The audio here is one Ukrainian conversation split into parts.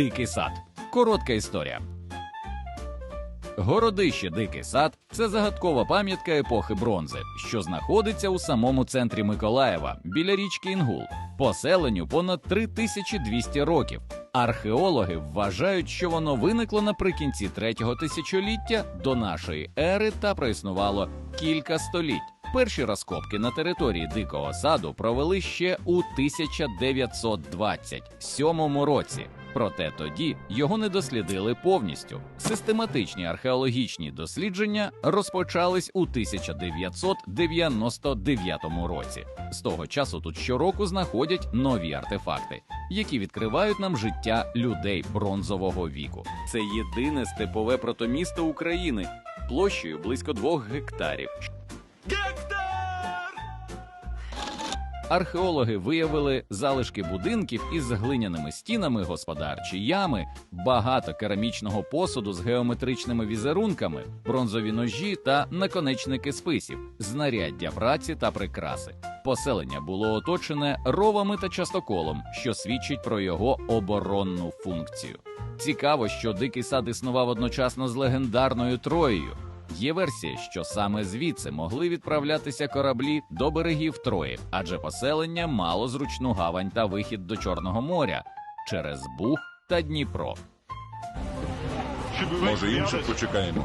Дикий сад. Коротка історія. Городище Дикий сад це загадкова пам'ятка епохи бронзи, що знаходиться у самому центрі Миколаєва біля річки Інгул. Поселенню понад 3200 років. Археологи вважають, що воно виникло наприкінці третього тисячоліття до нашої ери та проіснувало кілька століть. Перші розкопки на території дикого саду провели ще у 1927 році. Проте тоді його не дослідили повністю. Систематичні археологічні дослідження розпочались у 1999 році. З того часу тут щороку знаходять нові артефакти, які відкривають нам життя людей бронзового віку. Це єдине степове протомісто України площею близько двох гектарів. Археологи виявили залишки будинків із глиняними стінами, господарчі ями, багато керамічного посуду з геометричними візерунками, бронзові ножі та наконечники списів, знаряддя праці та прикраси. Поселення було оточене ровами та частоколом, що свідчить про його оборонну функцію. Цікаво, що дикий сад існував одночасно з легендарною Троєю. Є версія, що саме звідси могли відправлятися кораблі до берегів Трої, адже поселення мало зручну гавань та вихід до Чорного моря через Буг та Дніпро. Може, інших почекаємо.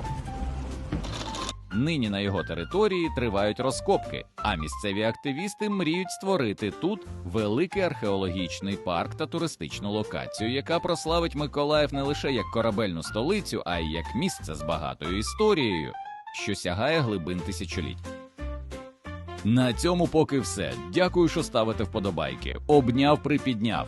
Нині на його території тривають розкопки, а місцеві активісти мріють створити тут великий археологічний парк та туристичну локацію, яка прославить Миколаїв не лише як корабельну столицю, а й як місце з багатою історією, що сягає глибин тисячоліть. На цьому поки все. Дякую, що ставите вподобайки. Обняв, припідняв.